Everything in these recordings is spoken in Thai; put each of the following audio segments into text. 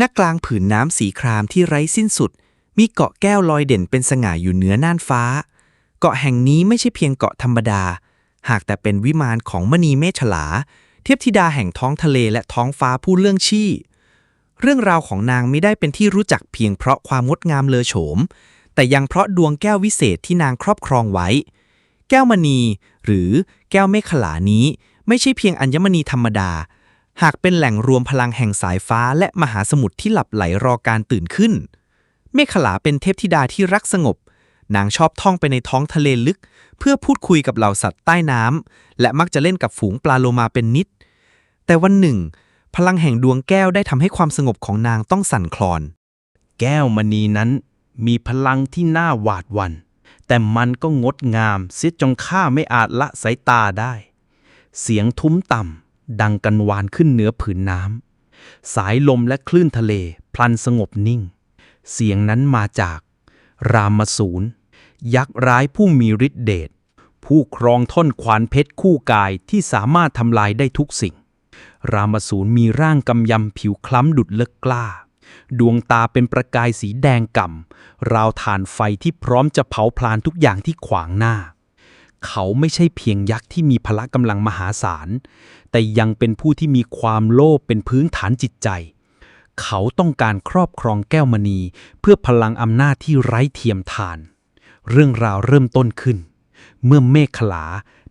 ณกลางผืนน้ำสีครามที่ไร้สิ้นสุด มีเกาะแก้วลอยเด่นเป็นสง่าอยู่เหนือน่านฟ้า เกาะแห่งนี้ไม่ใช่เพียงเกาะธรรมดา หากแต่เป็นวิมานของมณีเมฆฉลา เทพธิดาแห่งท้องทะเลและท้องฟ้าผู้เรื่องชี่เรื่องราวของนางไม่ได้เป็นที่รู้จักเพียงเพราะความงดงามเลอโฉม แต่ยังเพราะดวงแก้ววิเศษที่นางครอบครองไว้ แก้วมณี หรือแก้วเมฆขลานี้ ไม่ใช่เพียงอัญมณีธรรมดา หากเป็นแหล่งรวมพลังแห่งสายฟ้าและมหาสมุทรที่หลับไหลรอการตื่นขึ้น เมฆขลาเป็นเทพธิดาที่รักสงบ นางชอบท่องไปในท้องทะเลลึก เพื่อพูดคุยกับเหล่าสัตว์ใต้น้ำและมักจะเล่นกับฝูงปลาโลมาเป็นนิด แต่วันหนึ่ง พลังแห่งดวงแก้วได้ทำให้ความสงบของนางต้องสั่นคลอน แก้วมณีนั้นมีพลังที่น่าหวาดหวั่นแต่มันก็งดงามเสียจนข้าไม่อาจละสายตาได้ เสียงทุ้มต่ำ ดังกันวานขึ้นเหนือผืนน้ำ สายลมและคลื่นทะเลพลันสงบนิ่ง เสียงนั้นมาจาก รามสูรยักษ์ร้ายผู้มีฤทธิเดช ผู้ครองท่อนขวานเพชรคู่กายที่สามารถทำลายได้ทุกสิ่ง รามสูรมีร่างกำยำผิวคล้ำดุดเลิกกล้า ดวงตาเป็นประกายสีแดงก่ำ ราวฐานไฟที่พร้อมจะเผาพลานทุกอย่างที่ขวางหน้า เขาไม่ใช่เพียงยักษ์ที่มีพละกำลังมหาศาล แต่ยังเป็นผู้ที่มีความโลภเป็นพื้นฐานจิตใจ เขาต้องการครอบครองแก้วมณี เพื่อพลังอำนาจที่ไร้เทียมทาน เรื่องราวเริ่มต้นขึ้น เมื่อเมฆขลา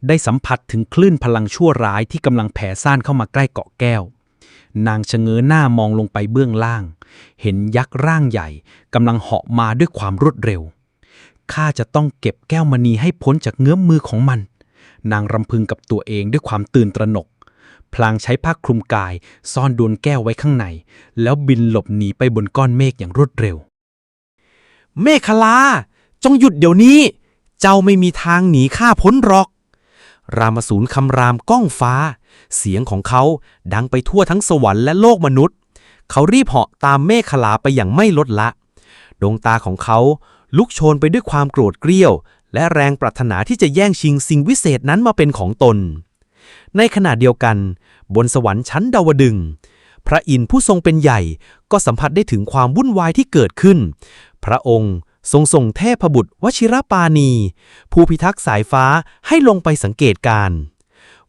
ได้สัมผัสถึงคลื่นพลังชั่วร้ายที่กำลังแผ่ซ่านเข้ามาใกล้เกาะแก้วนางชะเง้อหน้ามองลงไปเบื้องล่าง เห็นยักษ์ร่างใหญ่กำลังเหาะมาด้วยความรวดเร็ว ข้าจะต้องเก็บแก้วมณีให้พ้นจากเงื้อมมือของมัน นางรำพึงกับตัวเองด้วยความตื่นตระหนก พลางใช้ผ้าคลุมกาย ซ่อนดวงแก้วไว้ข้างใน แล้วบินหลบหนีไปบนก้อนเมฆอย่างรวดเร็ว เมฆลา จงหยุดเดี๋ยวนี้ เจ้าไม่มีทางหนีข้าพ้นหรอก รามสูรคำรามก้องฟ้า เสียงของเขาดังไปทั่วทั้งสวรรค์และโลกมนุษย์ เขารีบเหาะตามเมฆขลาไปอย่างไม่ลดละ ดวงตาของเขาลุกโชนไปด้วยความโกรธเกรี้ยว และแรงปรารถนาที่จะแย่งชิงสิ่งวิเศษนั้นมาเป็นของตน ในขณะเดียวกัน บนสวรรค์ชั้นดาวดึง พระอินทร์ผู้ทรงเป็นใหญ่ก็สัมผัสได้ถึงความวุ่นวายที่เกิดขึ้น พระองค์ทรงส่งเทพบุตรวชิรปาณี ผู้พิทักษ์สายฟ้าให้ลงไปสังเกตการณ์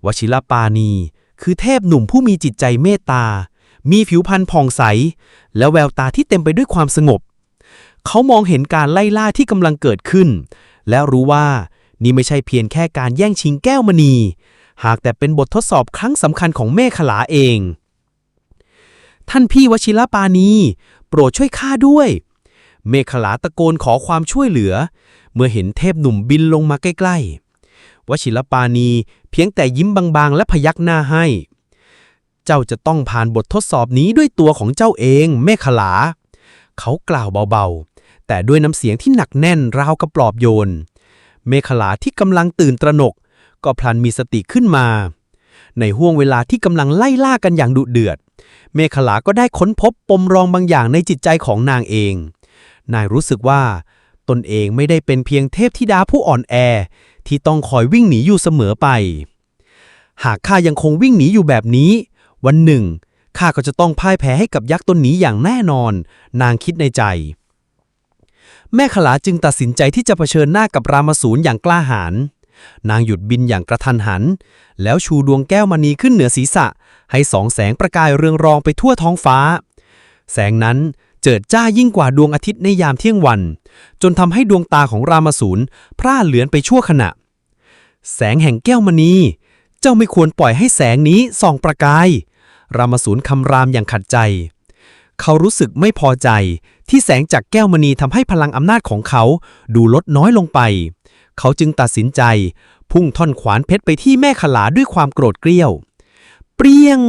วชิรปาณี คือเทพหนุ่มผู้มีจิตใจเมตตา มีผิวพรรณผ่องใส และแววตาที่เต็มไปด้วยความสงบ เขามองเห็นการไล่ล่าที่กำลังเกิดขึ้น และรู้ว่านี่ไม่ใช่เพียงแค่การแย่งชิงแก้วมณี หากแต่เป็นบททดสอบครั้งสำคัญของเมฆขลาเอง ท่านพี่วชิรปาณีโปรดช่วยข้าด้วย เมฆขลาตะโกนขอความช่วยเหลือ เมื่อเห็นเทพหนุ่มบินลงมาใกล้ๆ วชิรปาณีเพียงแต่ยิ้มบางๆ และพยักหน้าให้ เจ้าจะต้องผ่านบททดสอบนี้ด้วยตัวของเจ้าเอง เมฆขลา เขากล่าวเบาๆ แต่ด้วยน้ำเสียงที่หนักแน่นราวกับปลอบโยน เมฆขลาที่กำลังตื่นตระหนก ก็พลันมีสติขึ้นมา ในห่วงเวลาที่กำลังไล่ล่ากันอย่างดุเดือด เมฆขลาก็ได้ค้นพบปมรองบางอย่างในจิตใจของนางเอง นายรู้สึกว่า ตนเองไม่ได้เป็นเพียงเทพธิดาผู้อ่อนแอ ที่ต้องคอยวิ่งหนีอยู่เสมอไป หากข้ายังคงวิ่งหนีอยู่แบบนี้ วันหนึ่งข้าก็จะต้องพ่ายแพ้ให้กับยักษ์ตนนี้อย่างแน่นอน นางคิดในใจ แม่ขลาจึงตัดสินใจที่จะเผชิญหน้ากับรามสูรอย่างกล้าหาญนางหยุดบินอย่างกระทันหัน แล้วชูดวงแก้วมณีขึ้นเหนือศีรษะ ให้สองแสงประกายเรืองรองไปทั่วท้องฟ้า แสงนั้นเจิดจ้ายิ่งกว่าดวงอาทิตย์ในยามเที่ยงวัน จนทำให้ดวงตาของรามสูรพร่าเหลือนไปชั่วขณะ แสงแห่งแก้วมณี เจ้าไม่ควรปล่อยให้แสงนี้ส่องประกาย รามสูรคำรามอย่างขัดใจ เขารู้สึกไม่พอใจ ที่แสงจากแก้วมณีทำให้พลังอำนาจของเขา ดูลดน้อยลงไป เขาจึงตัดสินใจ พุ่งท่อนขวานเพชรไปที่แม่ขลาด้วยความโกรธเกรี้ยว เปรี้ยง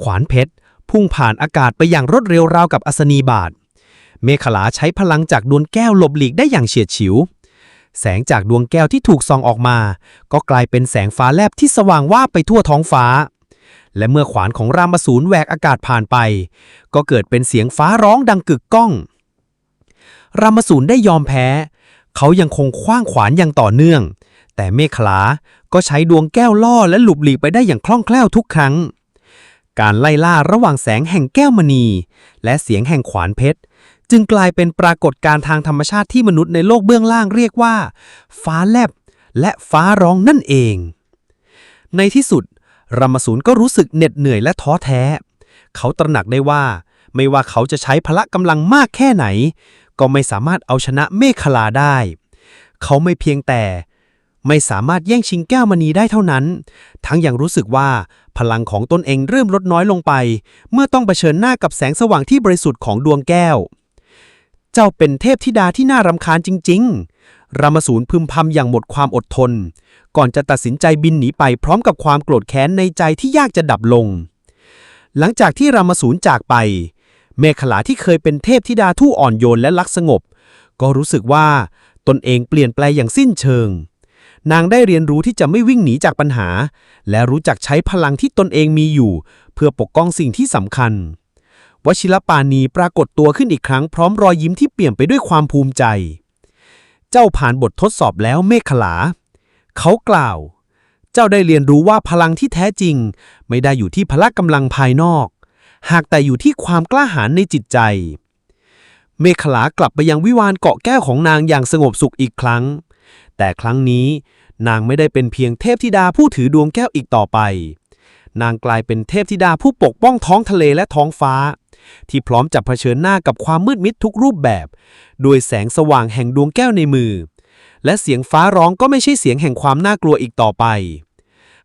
ขวานเพชรพุ่งผ่านอากาศไปอย่างรวดเร็วราวกับอัศนีบาท เมขลาใช้พลังจากดวงแก้วหลบหลีกได้อย่างเฉียดฉิว แสงจากดวงแก้วที่ถูกส่องออกมา ก็กลายเป็นแสงฟ้าแลบที่สว่างว่าไปทั่วท้องฟ้า และเมื่อขวานของรามสูรแหวกอากาศผ่านไป ก็เกิดเป็นเสียงฟ้าร้องดังกึกก้อง รามสูรได้ยอมแพ้ เขายังคงคว้างขวานอย่างต่อเนื่อง แต่เมฆลาก็ใช้ดวงแก้วล่อและหลุบหลีกไปได้อย่างคล่องแคล่วทุกครั้ง การไล่ล่าระหว่างแสงแห่งแก้วมณี และเสียงแห่งขวานเพชร จึงกลายเป็นปรากฏการณ์ทางธรรมชาติที่มนุษย์ในโลกเบื้องล่างเรียกว่า ฟ้าแลบและฟ้าร้องนั่นเอง ในที่สุด รามสูนก็รู้สึกเหน็ดเหนื่อยและท้อแท้ เขาตระหนักได้ว่า ไม่ว่าเขาจะใช้พละกำลังมากแค่ไหน ก็ไม่สามารถเอาชนะเมฆลาได้ เขาไม่เพียงแต่ ไม่สามารถแย่งชิงแก้วมณีได้เท่านั้น ทั้งยังรู้สึกว่าพลังของตนเองเริ่มลดน้อยลงไป เมื่อต้องเผชิญหน้ากับแสงสว่างที่บริสุทธิ์ของดวงแก้ว เจ้าเป็นเทพธิดาที่น่ารำคาญจริง ๆ รามสูนพึมพำอย่างหมดความอดทน ก่อนจะตัดสินใจบินหนีไปพร้อมกับความโกรธแค้นในใจที่ยากจะดับลง หลังจากที่รามสูนจากไป เมฆขลาที่เคยเป็นเทพธิดาทู่อ่อนโยนและรักสงบ ก็รู้สึกว่าตนเองเปลี่ยนแปลงอย่างสิ้นเชิง นางได้เรียนรู้ที่จะไม่วิ่งหนีจากปัญหา และรู้จักใช้พลังที่ตนเองมีอยู่ เพื่อปกป้องสิ่งที่สำคัญ วชิรปานีปรากฏตัวขึ้นอีกครั้งพร้อมรอยยิ้มที่เปลี่ยมไปด้วยความภูมิใจ เจ้าผ่านบททดสอบแล้วเมฆขลา เขากล่าว เจ้าได้เรียนรู้ว่าพลังที่แท้จริง ไม่ได้อยู่ที่พละกำลังภายนอก หากแต่อยู่ที่ความกล้าหาญในจิตใจ เมฆขลากลับไปยังวิวานเกาะแก้วของนางอย่างสงบสุขอีกครั้ง แต่ครั้งนี้นางไม่ได้เป็นเพียงเทพธิดาผู้ถือดวงแก้วอีกต่อไป นางกลายเป็นเทพธิดาผู้ปกป้องท้องทะเลและท้องฟ้า ที่พร้อมจะเผชิญหน้ากับความมืดมิดทุกรูปแบบ ด้วยแสงสว่างแห่งดวงแก้วในมือ และเสียงฟ้าร้องก็ไม่ใช่เสียงแห่งความน่ากลัวอีกต่อไป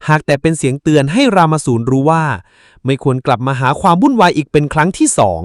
หากแต่เป็นเสียงเตือนให้รามาสูนรู้ว่า ไม่ควรกลับมาหาความวุ่นวายอีกเป็นครั้งที่สอง